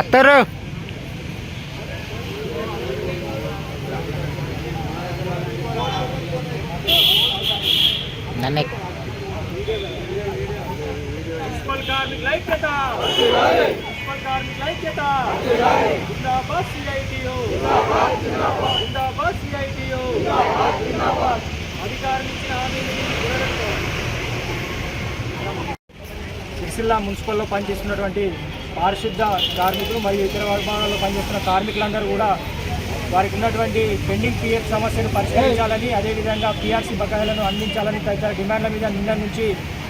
అత్తరు. నన్నే మున్సిపల్ కార్మికుల కార్మికుల ఐక్యత. జిందాబాద్ సిఐటియు. జిందాబాద్ సిఐటియు. ఇచ్చిన సిరిసిల్ల మున్సిపల్లో పనిచేస్తున్నటువంటి పారిశుద్ధ కార్మికులు మరియు ఇతర వర్గాలలో పనిచేస్తున్న కార్మికులందరూ కూడా వారికి ఉన్నటువంటి పెండింగ్ పిఎఫ్ సమస్యను పరిష్కరించాలని అదేవిధంగా పిఆర్సీ బకాయిలను అందించాలని తదితర డిమాండ్ల మీద నిన్న నుంచి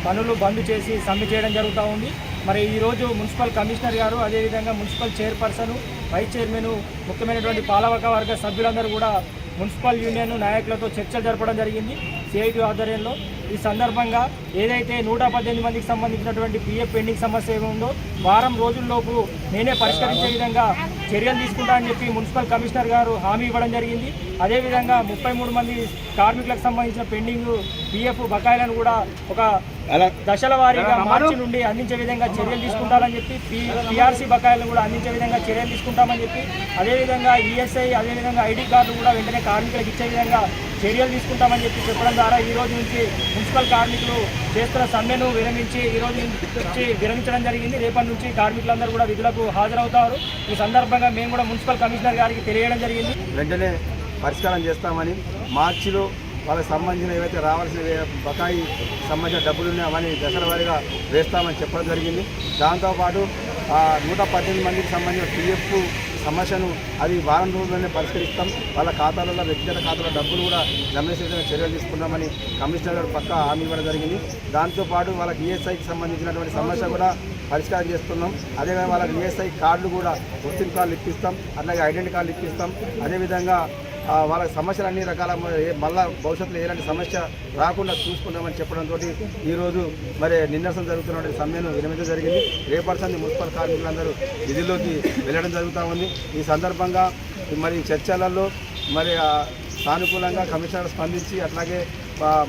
పనులు బంద్ చేసి సమ్మె చేయడం జరుగుతూ ఉంది. మరి ఈరోజు మున్సిపల్ కమిషనర్ గారు అదేవిధంగా మున్సిపల్ చైర్పర్సన్ వైస్ చైర్మన్ ముఖ్యమైనటువంటి పాలవక వర్గ సభ్యులందరూ కూడా మున్సిపల్ యూనియన్ నాయకులతో చర్చలు జరపడం జరిగింది. సిఐటి ఆధ్వర్యంలో ఈ సందర్భంగా ఏదైతే నూట పద్దెనిమిది మందికి సంబంధించినటువంటి పిఎఫ్ పెండింగ్ సమస్య ఏమి ఉందో వారం రోజుల్లోపు నేనే పరిష్కరించే విధంగా చర్యలు తీసుకుంటా అని చెప్పి మున్సిపల్ కమిషనర్ గారు హామీ ఇవ్వడం జరిగింది. అదేవిధంగా ముప్పై మూడు మంది కార్మికులకు సంబంధించిన పెండింగ్ పిఎఫ్ బకాయిలను కూడా ఒక దశల వారీగా మార్చి నుండి అందించే విధంగా చర్యలు తీసుకుంటామని చెప్పి పిఆర్సీ బకాయిలను కూడా అందించే విధంగా చర్యలు తీసుకుంటామని చెప్పి అదేవిధంగా ఈఎస్ఐ అదేవిధంగా ఐడి కార్డు కూడా వెంటనే కార్మికులకు ఇచ్చే విధంగా చర్యలు తీసుకుంటామని చెప్పి చెప్పడం ద్వారా ఈ రోజు నుంచి మున్సిపల్ కార్మికులు చేస్తున్న సమ్మెను విరమించి ఈరోజు నుంచి విరమించడం జరిగింది. రేపటి నుంచి కార్మికులందరూ కూడా విధులకు హాజరవుతారు. ఈ సందర్భంగా మేము కూడా మున్సిపల్ కమిషనర్ గారికి తెలియడం జరిగింది. వెంటనే పరిష్కారం చేస్తామని మార్చిలో వాళ్ళకి సంబంధించిన ఏవైతే రావాల్సిన బకాయి సంబంధించిన డబ్బులు ఉన్నాయో అవన్నీ దశల వారీగా వేస్తామని చెప్పడం జరిగింది. దాంతోపాటు నూట పద్దెనిమిది మందికి సంబంధించిన పిఎఫ్ సమస్యను అది వారం రోజుల్లోనే పరిష్కరిస్తాం. వాళ్ళ ఖాతాలలో వ్యక్తిగత ఖాతాలో డబ్బులు కూడా జమ చేసే చర్యలు తీసుకున్నామని కమిషనర్ గారు పక్కా హామీ ఇవ్వడం జరిగింది. దాంతోపాటు వాళ్ళకి ఈఎస్ఐకి సంబంధించినటువంటి సమస్య కూడా పరిష్కారం చేస్తున్నాం. అదేవిధంగా వాళ్ళకి ఈఎస్ఐ కార్డులు కూడా గుర్తింపు కార్డులు ఇప్పిస్తాం. అట్లాగే ఐడెంటిటీ కార్డులు ఇప్పిస్తాం. అదేవిధంగా వాళ్ళ సమస్యలు అన్ని రకాల ఏ- మళ్ళా భవిష్యత్తులో ఎలాంటి సమస్య రాకుండా చూసుకుందామని చెప్పడంతో ఈరోజు మరి నిన్నసం జరుగుతున్నటువంటి సమ్మెను విరమించడం జరిగింది. రేపటి మున్సిపల్ కార్మికులందరూ విధుల్లోకి వెళ్ళడం జరుగుతూ ఉంది. ఈ సందర్భంగా మరి చర్చలలో మరి సానుకూలంగా కమిషనర్ స్పందించి అట్లాగే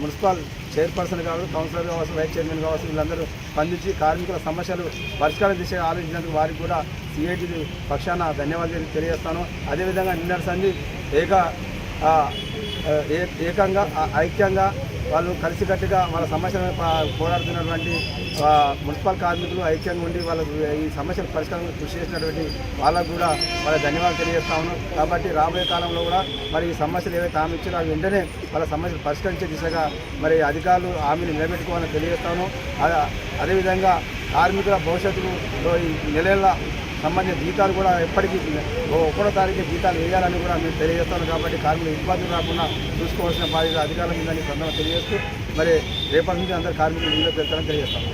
మున్సిపల్ చైర్పర్సన్ కావచ్చు కౌన్సిలర్ కావచ్చు వైస్ చైర్మన్ కావచ్చు వీళ్ళందరూ స్పందించి కార్మికుల సమస్యలు పరిష్కారం చేసే ఆలోచించినందుకు వారికి కూడా సిఐటి పక్షాన ధన్యవాదాలు తెలియజేస్తాను. అదేవిధంగా నిన్నటి సంధి ఏక ఏకంగా ఐక్యంగా వాళ్ళు కలిసికట్టుగా వాళ్ళ సమస్యలను పా- పోరాడుతున్నటువంటి మున్సిపల్ కార్మికులు ఐక్యంగా ఉండి వాళ్ళకు ఈ సమస్యల పరిష్కారం కృషి చేసినటువంటి వాళ్ళకు కూడా వాళ్ళ ధన్యవాదాలు తెలియజేస్తా ఉన్నాం. కాబట్టి రాబోయే కాలంలో కూడా మరి ఈ సమస్యలు ఏవైతే హామీ ఇచ్చారో అవి వెంటనే వాళ్ళ సమస్యలు పరిష్కరించే దిశగా మరి అధికారులు హామీని నిలబెట్టుకోవాలని తెలియజేస్తాను అదేవిధంగా కార్మికుల భవిష్యత్తులో ఈ నెలల సంబంధించిన జీతాలు కూడా ఎప్పటికీ ఓ ఒకటో తారీఖు జీతాలు వేయాలని కూడా మేము తెలియజేస్తాను కాబట్టి కార్మికులు ఇబ్బందులు రాకుండా చూసుకోవాల్సిన బాధ్యత అధికారుల మీద ఈ సందర్భంగా తెలియజేస్తూ మరి రేపటి నుంచి అందరు కార్మికులు ఇంట్లో వెళ్తారని తెలియజేస్తాను.